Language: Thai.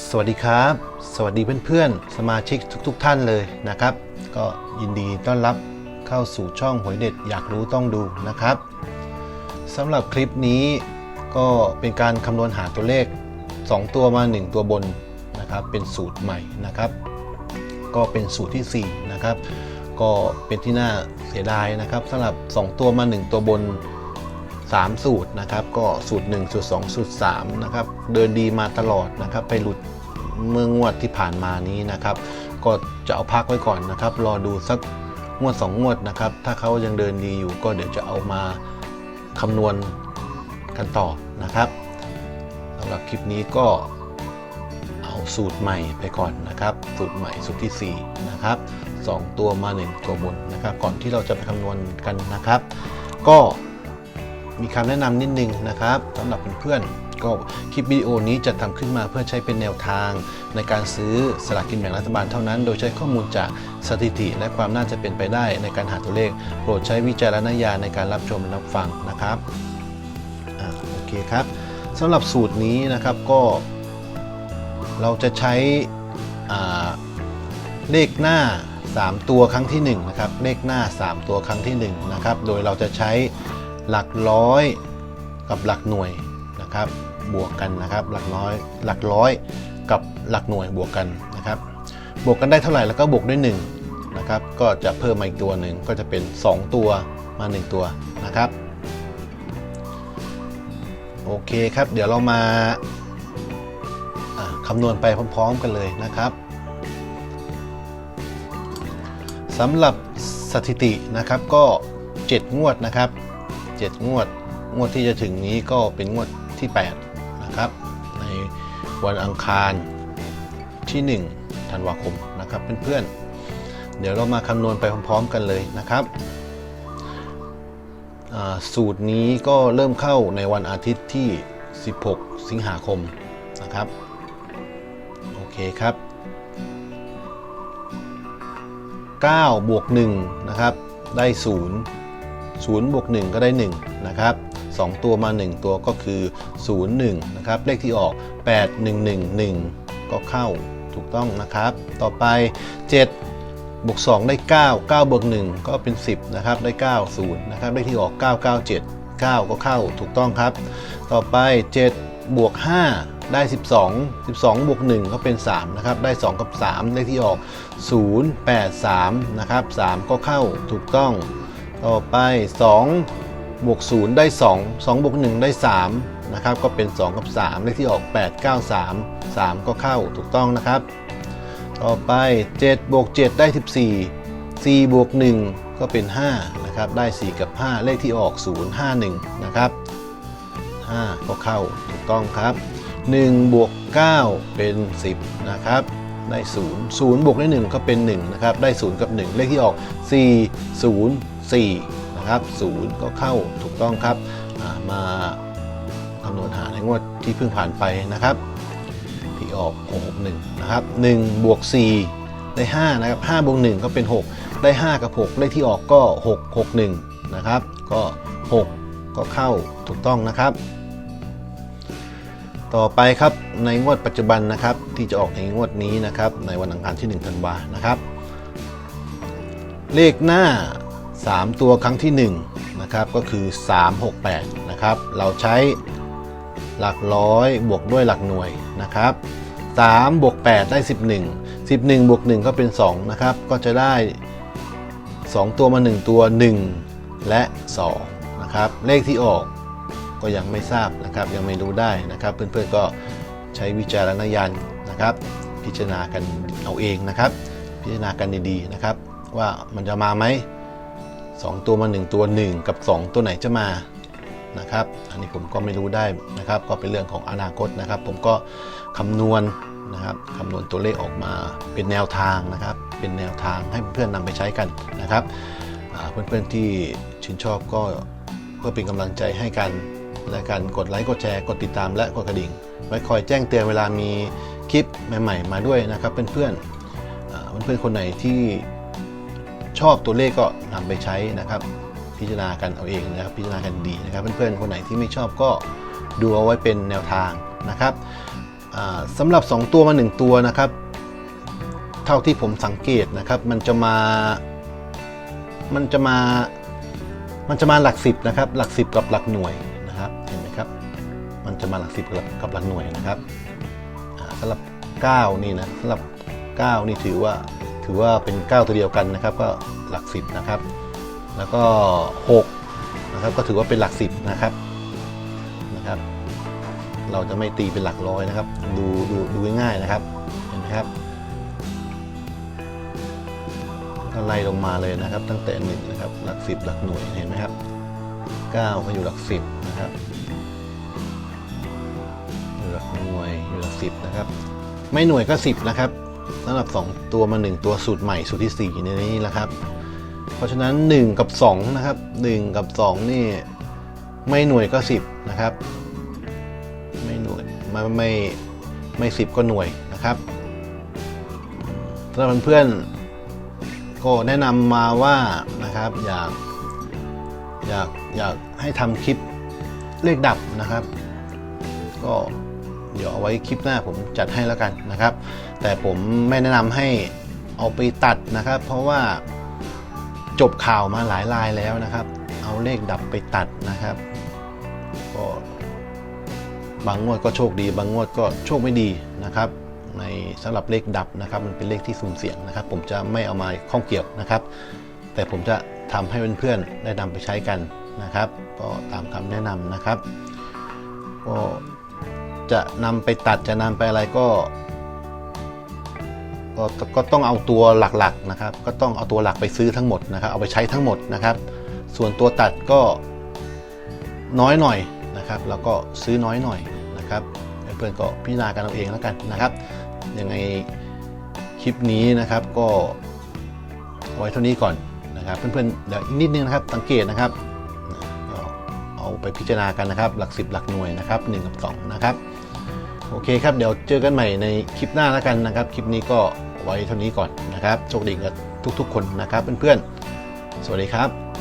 สวัสดีครับ สวัสดีเพื่อนๆ สมาชิกทุกๆทท่านเลยนะครับ ก็ยินดีต้อนรับเข้าสู่ช่องหวยเด็ดอยากรู้ต้องดูนะครับสำหรับคลิปนี้ก็เป็นการคำนวณหาตัวเลข 2 ตัวมา 1 ตัวบนนะครับ เป็นสูตรใหม่นะครับ ก็เป็นสูตรทีสี่4 นะครับ ก็เป็นที่น่าเสียดายนะครับสำหรับ 2 ตัวมา 1 ตัวบน 3 สูตรนะครับก็สูตร 1 สูตร 2 สูตร3นะครับเดินดีมาตลอดนะครับไปหลุดเมื่องวดที่ผ่านมานี้นะครับ ก็จะเอาพักไว้ก่อนนะครับ รอดูสักงวด 2 งวดนะครับ ถ้าเขายังเดินดีอยู่ก็เดี๋ยวจะเอามาคำนวณกันต่อนะครับสำหรับคลิปนี้ก็เอาสูตรใหม่ไปก่อนนะครับ สูตรใหม่สูตรทีสี่4 นะครับสองตัวมา 1 ตัวบนนะครับ ก่อนที่เราจะไปคำนวณกันนะครับ ก็ มีคำแนะนำนิดนึงนะครับสำหรับเพื่อนๆก็คลิปวิดีโอนี้จะทำขึ้นมาเพื่อใช้เป็นแนวทาง ในการซื้อสลากกินแบ่งรัฐบาลเท่านั้น โดยใช้ข้อมูลจากสถิติ และความน่าจะเป็นไปได้ในการหาตัวเลข โปรดใช้วิจารณญาณในการรับชมและรับฟังนะครับอโอเคครับสำหรับสูตรนี้นะครับก็ เราจะใช้เลขหน้า 3 ตัวครั้งที่1นะครับเลขหน้า 3 ตัวครั้งที่1นะครับโดยเราจะใช้ หลักร้อยกับหลักหน่วยนะครับบวกกันนะครับหลักร้อยหลักร้อยกับหลักหน่วยบวกกันนะครับบวกกันได้เท่าไหร่แล้วก็บวกด้วย1นะครับก็จะเพิ่มมาอีกตัวหนึ่งก็จะเป็น 2 ตัวมา 1 ตัวนะครับโอเคครับ เดี๋ยวเรามาคำนวณไปพร้อมๆกันเลยนะครับสำหรับสถิตินะครับก็ 7 งวดนะครับ 7 งวด งวดที่จะถึงนี้ก็เป็นงวดที่ 8 นะครับ ในวันอังคารที่ 1 ธันวาคมนะครับเพื่อนๆ เดี๋ยวเรามาคำนวณไปพร้อมๆกันเลยนะครับสูตรนี้ก็เริ่มเข้าในวันอาทิตย์ที่ 16 สิงหาคมนะครับ โอเคครับ 9 บวก 1 นะครับ ได้ 0 0บวก1ก็ได้1นะครับ2ตัวมา 1 ตัวก็คือ 0 1นะครับเลขที่ออก 8 1 1 1 ก็เข้าถูกต้องนะครับ ต่อไป 7บวก2ได้ 9 9บวก1ก็เป็น 10นะครับได้ 9 0นะครับเลขที่ออก 9 9 7 9 ก็เข้าถูกต้องครับ ต่อไป 7 บวก 5 ได้ 12 12 บวก 1 ก็เป็น 3 นะครับ ได้ 2 กับ 3 เลขที่ออก 0 8 3 นะครับ 3 ก็เข้าถูกต้อง ต่อไป2บวก0ได้ 2 2บวก1ได้3นะครับก็เป็น 2 กับ 3 เลขที่ออก 8 9 3 3 ก็เข้าถูกต้องนะครับ ต่อไป7บวก7ได้ 14 4บวก1ก็เป็น 5 นะครับ ได้ 4 กับ 5 เลขที่ออก 0 5 1 นะครับ 5 ก็เข้าถูกต้องครับ1บวก9เป็น 10 นะครับได้ 0 0บวกได้ 1 ก็เป็น 1 นะครับ ได้ 0 กับ 1 เลขที่ออก 4 0 4นะครับ0ก็เข้าถูกต้องครับมาคำนวณหาในงวดที่เพิ่งผ่านไปนะครับ ที่ออก661นะครับ1บวก4ได้ 5 นะครับ5บวก1ก็เป็น 6 ได้ 5 กับ 6 เลขที่ออกก็ 6 6 1 นะครับ ก็ 6 ก็เข้าถูกต้องนะครับ ต่อไปครับในงวดปัจจุบันนะครับ ที่จะออกในงวดนี้นะครับ ในวันอังคารที่1ธันวานะครับ เลขหน้า 3 ตัวครั้งที่1นะครับก็คือ 368นะครับเราใช้หลักร้อยบวกด้วยหลักหน่วยนะครับ3บวก8ได้ 11 11บวก1ก็เป็น2นะครับก็จะได้ 2 ตัวมา 1 ตัว 1 และ2นะครับเลขที่ออกก็ยังไม่ทราบนะครับยังไม่รู้ได้นะครับเพื่อนๆก็ใช้วิจารณญาณนะครับพิจารณากันเอาเองนะครับ พิจารณากันดีๆนะครับ ว่ามันจะมาไหม สองตัวมา 1 ตัว 1 กับ 2 ตัวไหนจะมานะครับ อันนี้ผมก็ไม่รู้ได้นะครับ ก็เป็นเรื่องของอนาคตนะครับ ผมก็คำนวณนะครับคำนวณตัวเลขออกมาเป็นแนวทางนะครับ เป็นแนวทางให้เพื่อนๆนำไปใช้กันนะครับเพื่อนๆที่ชื่นชอบก็เพื่อเป็นกำลังใจให้กันและการกดไลค์กดแชร์กดติดตามและกดกระดิ่ง ไว้คอยแจ้งเตือนเวลามีคลิปใหม่ ๆ มาด้วยนะครับเพื่อนๆเพื่อนๆคนไหนที่ ชอบตัวเลขก็นำไปใช้นะครับ พิจารณากันเอาเองนะครับ พิจารณากันดีนะครับ เพื่อนๆคนไหนที่ไม่ชอบก็ดูเอาไว้เป็นแนวทางนะครับอ่าสำหรับ 2 ตัวมา 1 ตัวนะครับ เท่าที่ผมสังเกตนะครับ มันจะมามันจะมามันจะมาหลักสิบนะครับ หลักสิบกับหลักหน่วยนะครับเห็นไหมครับ มันจะมาหลักสิบกับกับหลักหน่วยนะครับสำหรับ 9 นี่นะสำหรับ 9 นี่ถือว่า ถือว่าเป็น 9 ตัวเดียวกันนะครับก็หลักสิบนะครับ แล้วก็ 6 นะครับก็ถือว่าเป็นหลักสิบนะครับนะครับ เราจะไม่ตีเป็นหลักร้อยนะครับ ดูดูดูง่ายๆนะครับเห็นไหมครับก็ไล่ลงมาเลยนะครับ ตั้งแต่หนึ่งนะครับหลักสิบหลักหน่วยเห็นไหมครับเก้าก็อยู่หลักสิบนะครับอยู่หลักหน่วยอยู่หลักสิบนะครับ ไม่หน่วยก็สิบนะครับ สำหรับสองตัวมาหนึ่งตัวสูตรใหม่สูตรที่สี่ในนี้แหละครับ เพราะฉะนั้น 1 กับ 2 นะครับ 1 กับ 2 นี่ ไม่หน่วยก็ 10 นะครับ ไม่หน่วยไม่ไม่ไม่สิบก็หน่วยนะครับสำหรับเพื่อนๆก็แนะนำมาว่านะครับอยากอยากอยากให้ทำคลิปเลขดับนะครับ ก็ เดี๋ยวเอาไว้คลิปหน้าผมจัดให้แล้วกันนะครับ แต่ผมไม่แนะนำให้เอาไปตัดนะครับ เพราะว่าจบข่าวมาหลายรายแล้วนะครับ เอาเลขดับไปตัดนะครับ ก็บางงวดก็โชคดี บางงวดก็โชคไม่ดีนะครับ ในสำหรับเลขดับนะครับ มันเป็นเลขที่สุ่มเสี่ยงนะครับ ผมจะไม่เอามาข้องเกี่ยวนะครับ แต่ผมจะทำให้เพื่อนๆได้นำไปใช้กันนะครับ ก็ตามคำแนะนำนะครับก็ จะนำไปตัดจะนำไปอะไรก็ก็ก็ต้องเอาตัวหลักๆนะครับ ก็ต้องเอาตัวหลักไปซื้อทั้งหมดนะครับ เอาไปใช้ทั้งหมดนะครับ ส่วนตัวตัดก็น้อยหน่อยนะครับ แล้วก็ซื้อน้อยหน่อยนะครับเพื่อนๆก็พิจารณากันเอาเองแล้วกันนะครับยังไงคลิปนี้นะครับก็เอาไว้เท่านี้ก่อนนะครับ เพื่อนๆเดี๋ยวอีกนิดนึงนะครับสังเกตนะครับ เอาไปพิจารณากันนะครับ หลักสิบหลักหน่วยนะครับ1กับ2นะครับโอเคครับเดี๋ยวเจอกันใหม่ในคลิปหน้าแล้วกันนะครับ คลิปนี้ก็ไว้เท่านี้ก่อนนะครับโชคดีกับทุกๆ คนนะครับเพื่อนๆสวัสดีครับ